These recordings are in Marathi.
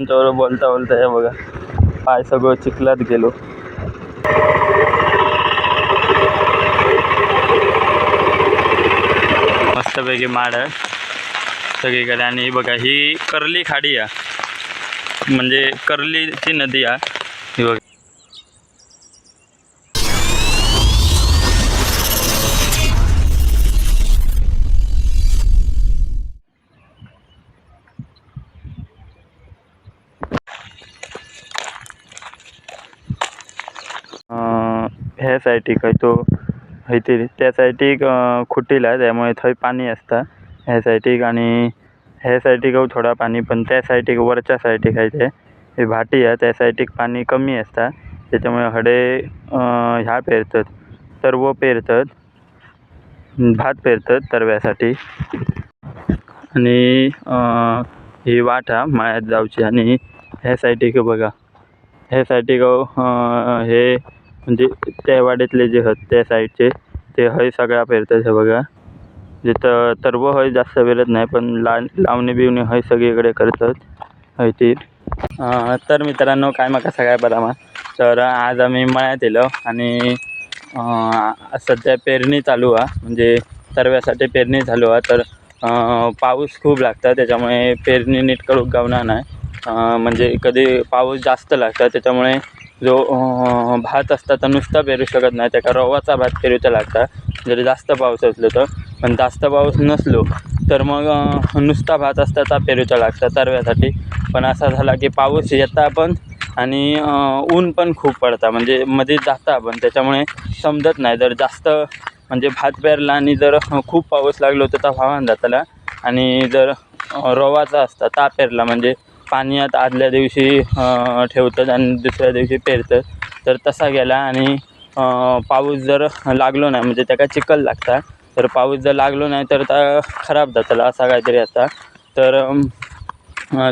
त्यांच्यावर बोलता बोलता हे बघा पाय सगळं चिखलात गेलो. मस्तपैकी माड आहे. सगळीकडे आणि बघा ही कर्ली खाडी आहे. म्हणजे करलीची नदी आहे. ही बघा. ह्या सायटीक आहे तो हयतरी त्या सायटीक खुटीला त्यामुळे थंय पाणी असता. ह्या सायटीक आणि ह्या सायटीक थोडा पाणी पण त्या सायटीक वरच्या सायटीक आहे ते भाटी आहे त्या सायटीक पाणी कमी असता. त्याच्यामुळे हडे ह्या पेरतात तरवो पेरतात भात पेरतात तरव्यासाठी. आणि ही वाट हा माळ्यात जावची आणि ह्या सायटीक बघा. ह्या सायटीक हे म्हणजे त्या वाड्यातले जे हत त्या साईडचे ते हय सगळ्या पेरतात हे बघा. जिथं तरव हय जास्त पेरत नाही पण ला लावणी बिवणी हय सगळीकडे करतात. हय ती. तर मित्रांनो काय माका सगळ्या बरा तर आज आम्ही मळ्यात येलो आणि सध्या पेरणी चालू आहे म्हणजे तरव्यासाठी पेरणी चालू आहे तर पाऊस खूप लागता त्याच्यामुळे पेरणी नीट करूक गावना नाही म्हणजे कधी पाऊस जास्त लागता त्याच्यामुळे जो भात असता तर नुसता पेरू शकत नाही त्याका रवाचा भात पेरूचा लागता. जर जास्त पाऊस असलो तर पण जास्त पाऊस नसलो तर मग नुसता भात असता तर पेरूचा लागता तरव्यासाठी. पण असा झाला की पाऊस येता पण आणि ऊन पण खूप पडता. म्हणजे मध्ये जाता पण त्याच्यामुळे समजत नाही. जर जास्त म्हणजे भात पेरला आणि जर खूप पाऊस लागलो तर ता व्हावान जाताला. आणि जर रवाचा असता ता पेरला म्हणजे पाण्यात आदल्या दिवशी ठेवतात आणि दुसऱ्या दिवशी पेरतात. तर तसा गेला आणि पाऊस जर लागलो नाही म्हणजे त्याका चिखल लागता तर पाऊस जर लागलो नाही तर ता खराब जातला असा काहीतरी असता. तर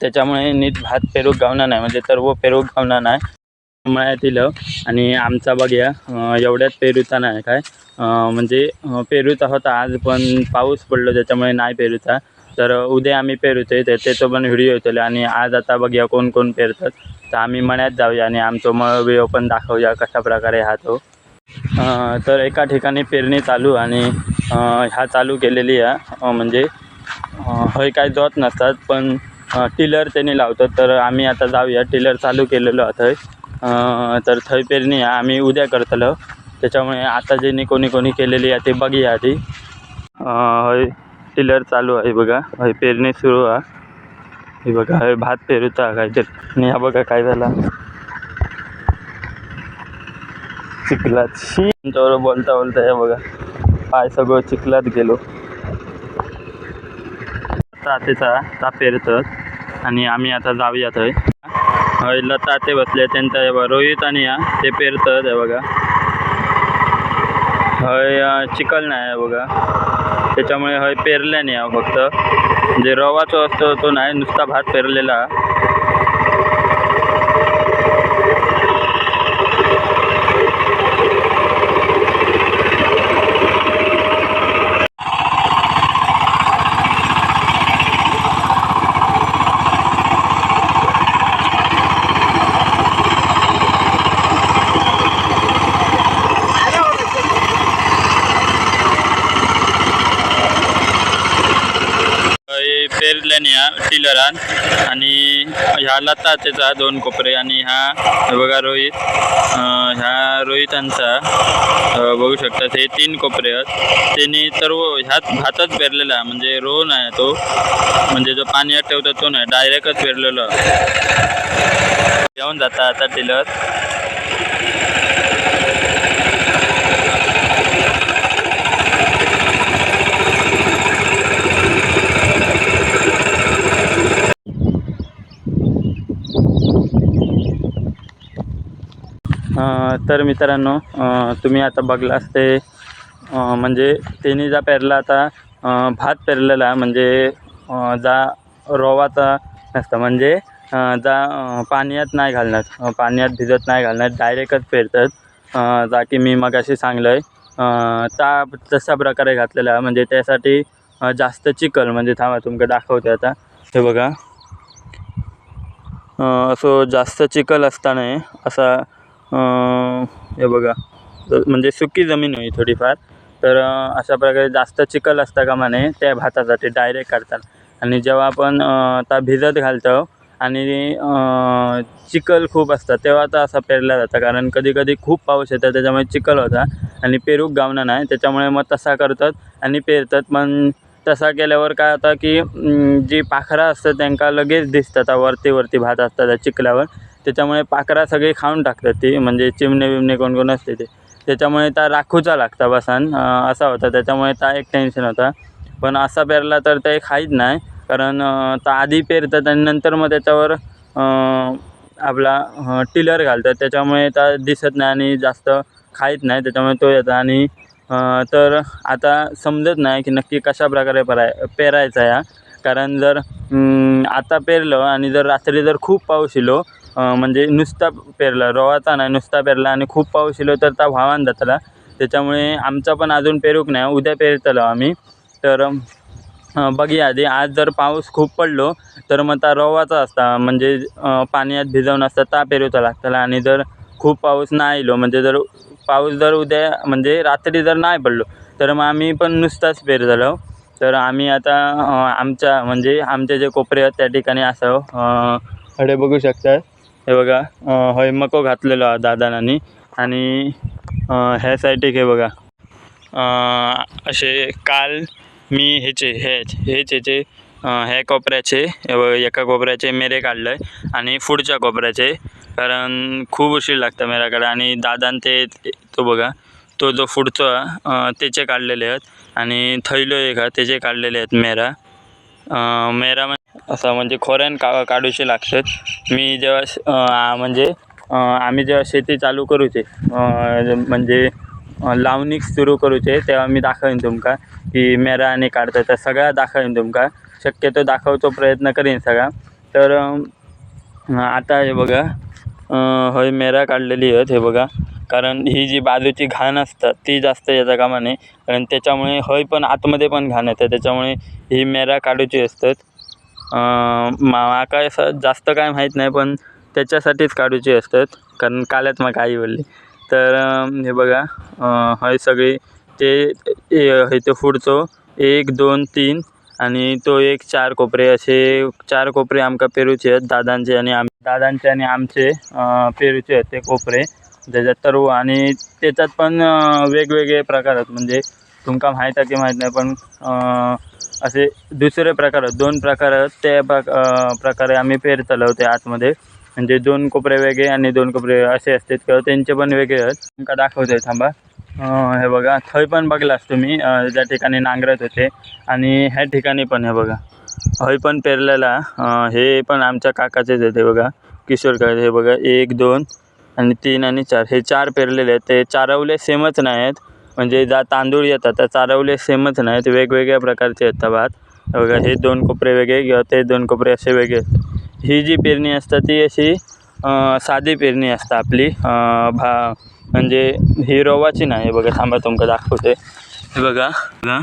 त्याच्यामुळे नीट भात पेरूक गावणार नाही म्हणजे तर व पेरूक गावणार नाही. मळ्यात येलं आणि आमचा बघ्या एवढ्यात पेरूचा नाही काय. म्हणजे पेरूचा होता आज पण पाऊस पडलो त्याच्यामुळे नाही पेरूचा. तर उद्या आम्ही पेरूचे ते त्याचं पण व्हिडिओ येतले आणि आज आता बघूया कोण कोण पेरतात. तर आम्ही मळ्यात जाऊया आणि आमचं मळ व्हिडिओ पण दाखवूया कशा प्रकारे हा तो. तर एका ठिकाणी पेरणी चालू आणि ह्या चालू केलेली आहे. म्हणजे हय काय जात नसतात पण टिलर त्यांनी लावतात. तर आम्ही आता जाऊया. टिलर चालू केलेलो आहे थंय. तर थंय पेरणी आहे. आम्ही उद्या करतलो. त्याच्यामुळे आता जे कोणी कोणी केलेली आहे ते बघूया आधी. हय. टिलर चालू आहे बघा. हय पेरणी सुरू आहे. हे बघा भात पेरूचा काहीतरी. आणि हा बघा काय झाला. चिखलात. शी. त्यांच्यावर बोलता बोलता या बघा. पाय सगळं चिखलात गेलो. तातेचा ता पेरतात आणि आम्ही आता जाऊया थंय हय ताते बसले त्यांचा बघा रोहित आणि या ते पेरतात हे बघा. हय चिखल नाही आहे बघा. त्याच्यामुळे हय पेरल्या नाही हा फक्त. जे रवाचो असतो तो नाही नुसता भात पेरलेला हय पेरल्याने या टिलरान आणि ह्या लता त्याचा दोन कोपरे आणि हा बघा रोहित. ह्या रोहितांचा बघू शकतात हे तीन कोपरे आहेत. त्यांनी सर्व ह्यात भातच पेरलेला म्हणजे रो नाही तो. म्हणजे जो पाण्यात ठेवतो तो नाही डायरेक्टच पेरलेलो. येऊन जाता आता टिलर तर मित्रांनो तुम्ही आता बघला असते म्हणजे त्यांनी जा पेरला आता भात पेरलेला आहे म्हणजे जा रोवाचा नसतं म्हणजे जा पाण्यात नाही घालणार पाण्यात भिजत नाही घालणार डायरेक्टच पेरतात. जा की मी मगाशी सांगलं आहे त्या तशा प्रकारे घातलेला म्हणजे त्यासाठी जास्त चिखल म्हणजे थांबा तुमका दाखवते आता. हे बघा. असो असं जास्त चिखल असताना असा हे बघा. म्हणजे सुकी जमीन होई थोडीफार. तर अशा प्रकारे जास्त चिखल असता कामा नये त्या भातासाठी डायरेक्ट काढतात आणि जेव्हा आपण आता ता भिजत घालतो आणि चिखल खूप असतात तेव्हा तर असा पेरला जातं. कारण कधी कधी खूप पाऊस येतो त्याच्यामुळे चिखल होता आणि पेरूक गावना नाही त्याच्यामुळे मग तसा करतात आणि पेरतात. पण तसा केल्यावर काय होतं की जी पाखरं असतात त्यांना लगेच दिसतात वरती वरती भात असतात त्या त्याच्यामुळे पाखरा सगळी खाऊन टाकतात ती म्हणजे चिमणे बिमणे कोण कोण असते ते. त्याच्यामुळे त्या राखूचा लागता बसान असा होता. त्याच्यामुळे त्या एक टेन्शन होता. पण असा पेरला तर ते खाईत नाही. कारण ता आधी पेरतात आणि नंतर मग त्याच्यावर आपला टिलर घालतात. त्याच्यामुळे त्या दिसत नाही आणि जास्त खाईत नाही. त्याच्यामुळे तो येतो आणि तर आता समजत नाही की नक्की कशा प्रकारे पेराय पेरायचा या. कारण जर आता पेरलं आणि जर रात्री जर खूप पाऊस येलो म्हणजे नुसता पेरला रवाचा नाही नुसता पेरला आणि खूप पाऊस येलो तर त्या व्हावान जातला त्याच्यामुळे आमचा पण अजून पेरूक नाही उद्या पेरतलो आम्ही. तर बघूया आधी आज जर पाऊस खूप पडलो तर मग त्या रवाचा असता म्हणजे पाण्यात भिजवून असता ता पेरूचा लागतला. आणि जर खूप पाऊस नाही आलो म्हणजे जर पाऊस जर उद्या म्हणजे रात्री जर नाही पडलो तर मग आम्ही पण नुसताच पेर झालो तर आम्ही आता आमच्या म्हणजे आमचे जे कोपरे आहेत त्या ठिकाणी असं खडे बघू शकतात हे बघा अं, हय मको घातलेलो हा दादानानी. आणि ह्या साईडीक हे बघा. असे काल मी ह्याचे हेच हेच ह्याचे ह्या कोपऱ्याचे एका कोपऱ्याचे मेरे काढलं आहे आणि पुढच्या कोपऱ्याचे. कारण खूप उशीर लागतं मेराकडे आणि दादान ते तो बघा तो जो पुढचा त्याचे काढलेले आहेत. आणि थैलो एक हा त्याचे काढलेले आहेत मेरा. मेरा असं म्हणजे खोऱ्यान का काढूचे लागतात. मी जेव्हा म्हणजे आम्ही जेव्हा शेती चालू करूचे म्हणजे अं, लावणीक सुरू करूचे तेव्हा मी दाखवेन तुमका की मेरा आणि काढता तर सगळ्या दाखवेन तुमका. शक्यतो दाखवतो प्रयत्न करीन सगळा. तर आता हे बघा हय मेरा काढलेली आहेत हे बघा. कारण ही जी बाजूची घाण असतात ती जास्त याचा कामा कारण त्याच्यामुळे हय पण आतमध्ये पण घाण येतं. त्याच्यामुळे ही मेरा काढूची असतात. माका असं जास्त काय माहीत नाही पण त्याच्यासाठीच काढूची असतात कारण कालच मग आई बोलली. तर हे बघा हय सगळी. ते हे ते फुडचो एक दोन तीन आणि तो एक चार कोपरे. असे चार कोपरे आमका पेरूचे आहेत दादांचे आणि आम दादांचे आणि आमचे पेरूचे आहेत ते कोपरे. त्याच्यात तर आणि त्याच्यात पण वेगवेगळे प्रकार आहेत. म्हणजे तुमका माहीत आहे की माहीत नाही पण असे दुसरे प्रकार आहेत. दोन प्रकार आहेत. त्या प्रकारे आम्ही पेरतलो ते आतमध्ये. म्हणजे दोन कोपरे वेगळे आणि दोन कोपरे असे असतात. किंवा त्यांचे पण वेगळे आहेत. तुमका दाखवतोय थांबा. हे बघा थंय पण बघलास तुम्ही. ज्या ठिकाणी नांगरत होते. आणि ह्या ठिकाणी पण हे बघा. हय पण पेरलेला. हे पण आमच्या काकाचेच आहेत. हे बघा किशोर काका. हे बघा एक दोन आणि तीन आणि चार. हे चार पेरलेले आहेत. ते चारवले सेमच नाही आहेत म्हणजे जा तांदूळ येतात त्या चारवले सेमच नाहीत वेगवेगळ्या प्रकारचे येतात भात. हे बघा हे दोन कोपरे वेगळे किंवा ते दोन कोपरे असे वेगळे ही जी पेरणी असतात ती अशी साधी पेरणी असतात आपली. भा म्हणजे ही रवाची नाही बघा थांबा तुमका दाखवते. हे बघा बघा.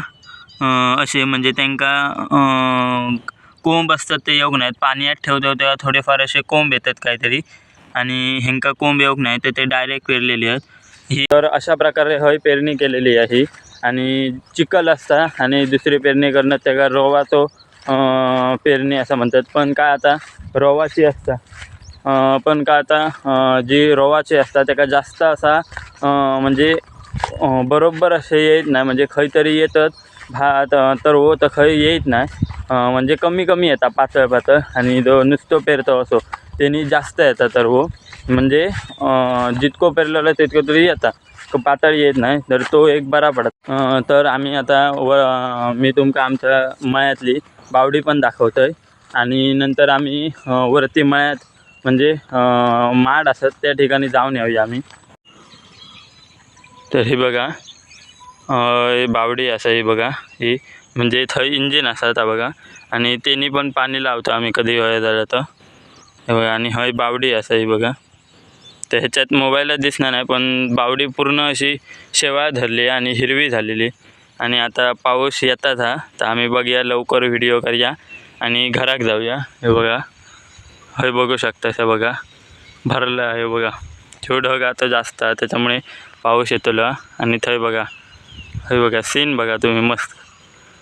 असे म्हणजे त्यांका कोंब असतात ते येऊक नाहीत पाण्यात ठेवतो तेव्हा थोडेफार असे कोंब येतात काहीतरी. आणि ह्यांका कोंब येऊक नाही तर ते डायरेक्ट पेरलेली आहेत. ही तर अशा प्रकारे हय पेरणी केलेली आहे. आणि चिखल असता आणि दुसरी पेरणी करणं त्याला रवा तो पेरणी असं म्हणतात. पण काय आता रोवाची असता. पण काय आता जी रोवाची असता त्याका जास्त असा म्हणजे बरोबर असे येत नाही. म्हणजे खंय तरी येतात. भात तर हो तर खंय येत नाही. म्हणजे कमी कमी येतात पातळ पातळ. आणि जो नुसतो पेरतो असो त्यांनी जास्त येतात तर हो म्हणजे अं, जितको पेरलेला तितकं तरी येतात पातळ येत नाही तर तो एक बरा पडत. तर आम्ही आता व मी तुमका आमच्या मळ्यातली बावडी पण दाखवतोय. आणि नंतर आम्ही वरती मळ्यात म्हणजे माड असत त्या ठिकाणी जाऊन येऊया आम्ही. तर हे बघा अं, ही बावडी असा ही बघा ही म्हणजे थंय इंजिन असा आता बघा. आणि त्यांनी पण पाणी लावतो आम्ही कधी वया झालं तर. हे बघा आणि हय बावडी असा ही बघा. तर ह्याच्यात मोबाईलच दिसणार नाही पण बावडी पूर्ण अशी शेवाळ धरली आणि हिरवी झालेली. आणि आता पाऊस येतात हा तर आम्ही बघूया लवकर व्हिडिओ करूया आणि घरात जाऊया. हे बघा हे बघू शकता हे बघा भरलं आहे बघा. ह्यो ढग आता जास्त आहे त्याच्यामुळे पाऊस येतो आणि थंय बघा हे बघा सीन बघा तुम्ही मस्त.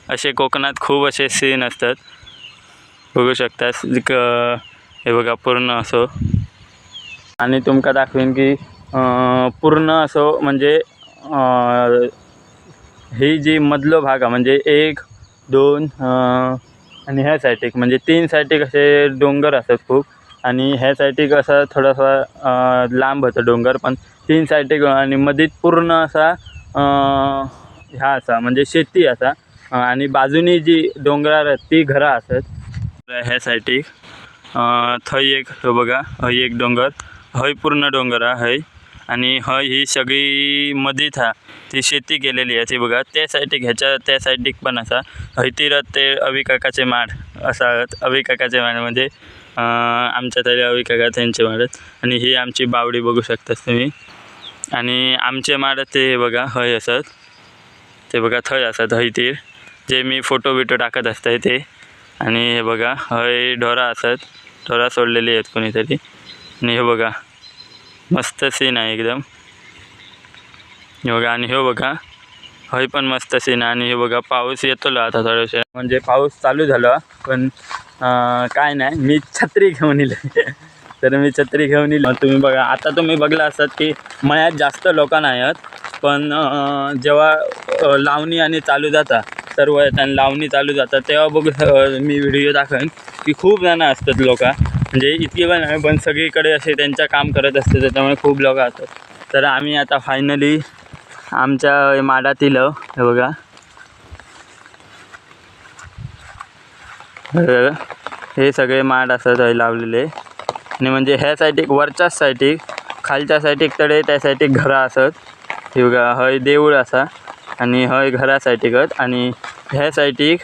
असे कोकणात खूप असे सीन असतात. बघू शकता हे बघा पूर्ण असो आणि तुमका दाखवेन की पूर्ण असो म्हणजे ही जी मधलो भाग आहे म्हणजे एक दोन आणि ह्या सायटीक म्हणजे तीन सायटीक असे डोंगर असतात खूप. आणि ह्या सायटीक असा थोडासा लांब होतं डोंगर पण तीन सायटीक आणि मधीत पूर्ण असा ह्या असा म्हणजे शेती असा. आणि बाजूनी जी डोंगरार आहेत ती घरं असत ह्या सायटीक थंय एक बघा हय एक डोंगर. हय पूर्ण डोंगर हा हय. आणि हय ही सगळी मदीत हा ती शेती केलेली आहे ती बघा. त्या सायडीक ह्याच्या त्या साईडीक पण असा हयतीरत ते अवी काकाचे माड असा अविकाकाचे माड म्हणजे आमच्या तरी अवी काका त्यांचे माड आणि ही आमची बावडी बघू शकतात तुम्ही. आणि आमचे माड ते हे बघा हय असत. ते बघा थंय असत हयतीर जे मी फोटो बिटो टाकत असतंय ते. आणि हे बघा हय ढोरा असत. ढोरा सोडलेली आहेत कोणीतरी. आणि हे बघा मस्त सीन आहे एकदम. हे बघा आणि हे बघा हय पण मस्त सीन आहे. आणि हे बघा पाऊस येतो आता थोडंसं. म्हणजे पाऊस चालू झाला पण काय नाही. मी छत्री घेऊन येईल तर मी छत्री घेऊन येईल तुम्ही बघा आता तुम्ही बघला असतात की मळ्यात जास्त लोक नाही आहेत. पण जेव्हा लावणी आणि चालू जाता सर्व येतात आणि लावणी चालू जातात तेव्हा बघू मी व्हिडिओ दाखवेन की खूप जणं असतात लोक. म्हणजे इतकी पण आहे पण सगळीकडे असे त्यांचं काम करत असते त्याच्यामुळे खूप लोक असतात. तर आम्ही आता फायनली आमच्या माडातील हे बघा. हे बघा. हे सगळे माड असतात हय लावलेले. आणि म्हणजे ह्या साईडीक वरच्याच साईडीक खालच्या साईडीक तडे त्या साईडीक घरां असत. हे बघा हय देऊळ असा. आणि हय घरा साईडीकच आणि ह्या साईडीक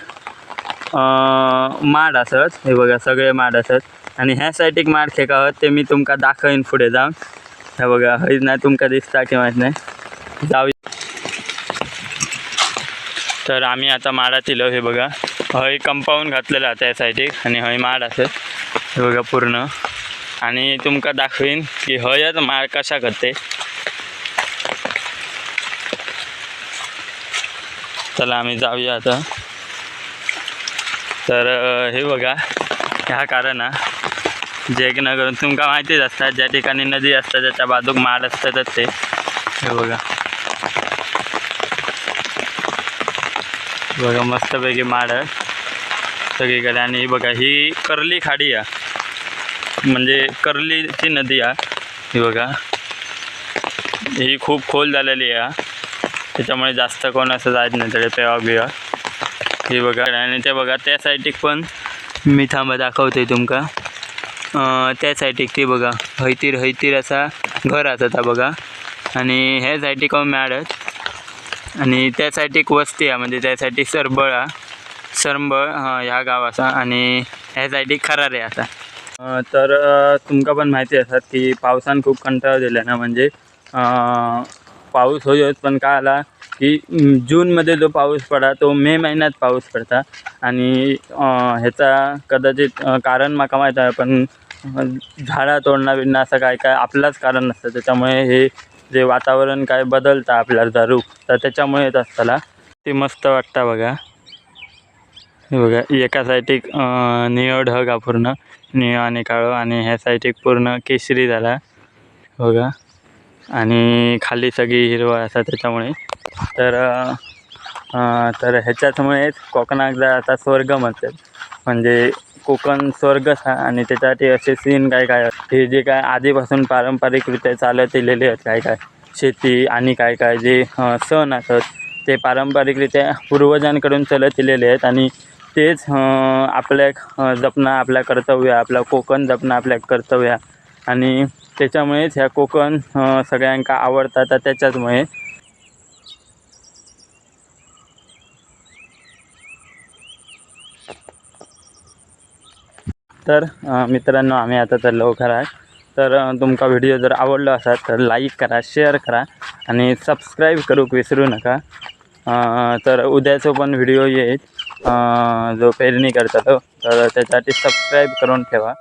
माड असत. हे बघा सगळे माड असत. आणि ह्या साईडीक माड आहोत ते मी तुमका दाखवीन पुढे जाऊन. हे बघा हय नाही तुमका दिसता की माहीत नाही. जाऊ. तर आम्ही आता माडातील हे बघा. हय कंपाऊंड घातलेलं आता या साईडीक आणि हय माड असत हे बघा पूर्ण. आणि तुमका दाखवीन की हयच माड कशा करते. चला आम्ही जाऊया आता. तर हे बघा ह्या कारण जयनगर तुमका माहितीच असतात ज्या ठिकाणी नदी असतात त्याच्या बाजूक माड असतातच ते. हे बघा. बघा मस्तपैकी माड आहे. सगळीकडे. आणि ही बघा ही कर्ली खाडी आहे. म्हणजे करलीची नदी आहे. ही बघा. ही खूप खोल झालेली आहे. त्याच्यामुळे जास्त कोण असं जायच नाही तरी पेवा बिवा हे बघा. आणि ते बघा त्या साईडीक पण मी थांबा दाखवते तुमका. त्या सायडीक ती बघा. हैतीर हैतीर असा घर असता बघा. आणि ह्या साईडीक मॅड मॅडच आणि त्या सायडीक वस्ती आहे म्हणजे त्या सायडीक सरबळ हा सरंबळ ह्या गाव असा आणि ह्या सायडीक खरारे असा तर तुमका पण माहिती असतात की पावसान खूप कंटाळ दिला ना म्हणजे पाऊस होईच पण काय आला की जूनमध्ये जो पाऊस पडा तो मे महिन्यात पाऊस पडता. आणि ह्याचा कदाचित कारण माका माहीत आहे पण झाडा तोडणं बिडणं असं काय काय आपलाच कारण नसतं. त्याच्यामुळे हे जे वातावरण काय बदलतं आपल्याला दारू तर त्याच्यामुळे येत असताला. ते मस्त वाटतं बघा. हे बघा एका साईटीक निळ ढग हा पूर्ण निळ आणि काळं आणि ह्या साईटीक पूर्ण केशरी झाला. बघा. आणि खाली सगळी हिरवळ असा त्याच्यामुळे. तर तर ह्याच्यामुळेच कोकणातला जर आता स्वर्ग म्हणतात. म्हणजे कोकण स्वर्गच हा आणि त्याच्यासाठी असे सीन काय काय हे जे काय आधीपासून पारंपरिकरित्या चालत येलेले आहेत काय काय? शेती आणि काय काय जे सण असत ते पारंपरिकरित्या पूर्वजांकडून चालत येलेले आहेत आणि तेच आपल्या जपणं आपल्या कर्तव्य आपला आपलं कोकण जपणं आपल्या कर्तव्य. आणि त्याच्यामुळेच ह्या कोकण सगळ्यांका आवडतात तर त्याच्याचमुळे. तर मित्रांनो आम्ही आता तर लवकर तर तुमका व्हिडिओ जर आवडलो असा तर लाईक करा शेअर करा आणि सबस्क्राईब करूक विसरू नका. तर उद्याचो पण व्हिडिओ येईल. जो पेरणी करता तो हो, तर त्याच्यासाठी सबस्क्राईब करून ठेवा.